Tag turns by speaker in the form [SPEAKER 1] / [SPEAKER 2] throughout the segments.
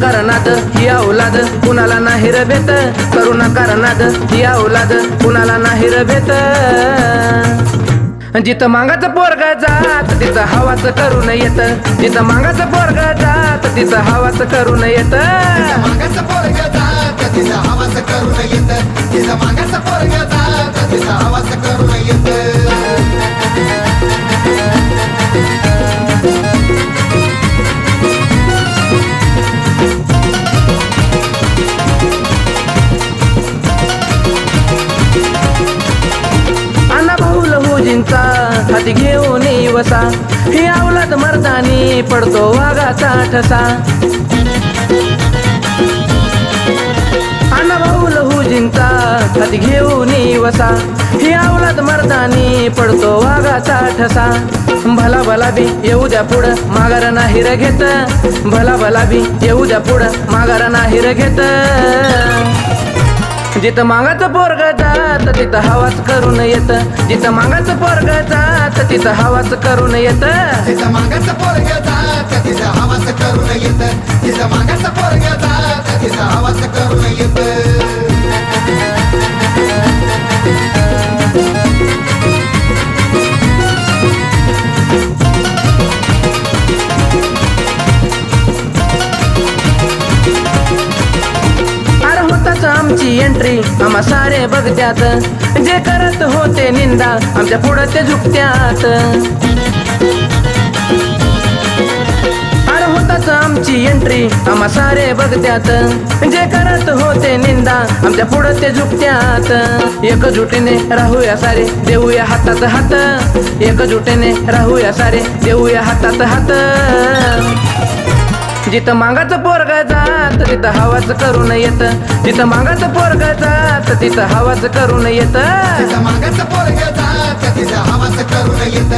[SPEAKER 1] कारणात ही औलाद कुणाला नाही र भेट. करुणा कारणात ही औलाद कुणाला नाही र भेट. जिथं मागाचं पोरग जात तिथं हवाच करून येत. जिथं मागाचं पोरग जात तिथं हवाच करून येत.
[SPEAKER 2] पोरग जात तिथं हवाच करून येत. तिथं मागाचं पोरग जात तिथं
[SPEAKER 1] हाती घेऊन वसा ही अवलाद मर्दानी पडतो वाघाचा ठसा. अण्णा भाऊ लहुजींचा हाती घेऊन वसा ही अवलाद मर्दानी पडतो वाघाचा ठसा. भला भला बी येऊ द्या पुढं माघार नाही र घेत. भला भला बी येऊ द्या पुढं माघार नाही र घेत. जिथं मागाचं पोरग जात तिथं हवाच करून येत. जिथं मागाचं पोरग जात तिथं हवाच करून येत.
[SPEAKER 2] तिथं मागाचं पोरग जात तिथं हवाच करून येत. तिथं मागाचं
[SPEAKER 1] रात्री आम्हा सारे बघत्यात जे करत होते निंदा आमच्या पुढं ते झुकत्यात. अरे होताच आमची एंट्री आम्हा सारे बघत्यात जे करत होते निंदा आमच्या पुढं ते झुकत्यात. एकजुटीने राहूया सारे देऊया हातात हात. एकजुटीने राहूया सारे देऊया हातात हात. जिथं मागाचं पोरग जात तिथं हवाच करून येत. जिथं मागाचं पोरग जात तिथं हवाच करून येत.
[SPEAKER 2] मागाचं पोरग जात तिथं हवाच करून येत.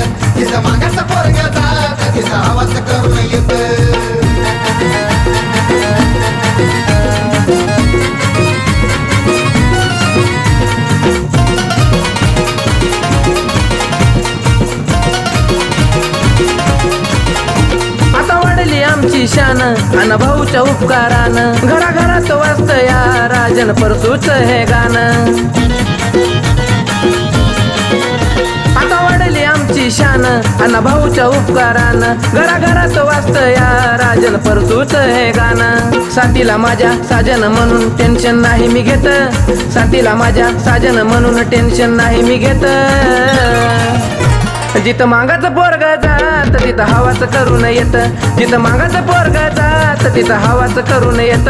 [SPEAKER 1] वाढली शान अन भाऊच्या उपकारान घराघरात वाजत या राजन परसूच हे गाणं. आता वाढली आमची शान अन भाऊच्या उपकारान घराघरात वाचत या राजन परसूच हे गाणं. साथीला माझ्या साजन म्हणून टेन्शन नाही मी घेत. साथीला माझ्या साजन म्हणून टेन्शन नाही मी घेत. जिथं मागाचं पोरग जात तिथं हवाच करून येत. जिथं मागाचं पोरग जात तिथं हवाच करून येत.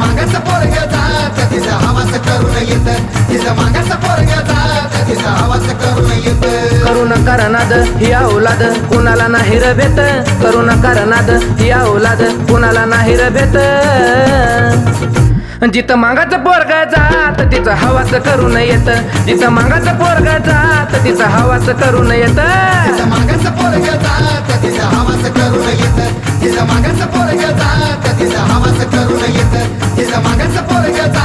[SPEAKER 2] मागाचं पोरग जात तिथं हवाच करून येत. तिथं मागाचं पोरग जात तिथं हवाच करून येत.
[SPEAKER 1] करुण करनाद ही औलाद कुणाला नाही र भेट करुण करनाद ही औलाद कुणाला नाही र भेट जिथं मागाचं पोरग जात तिथं हवाच करून येत. जिथं मागाचं पोरग जात जात तिचा हवाच करून येत.
[SPEAKER 2] तिचा मागाचा पोरग जात तिचा हवाच करून येत. तिचा मागाचा पोरग जात पोरग जात.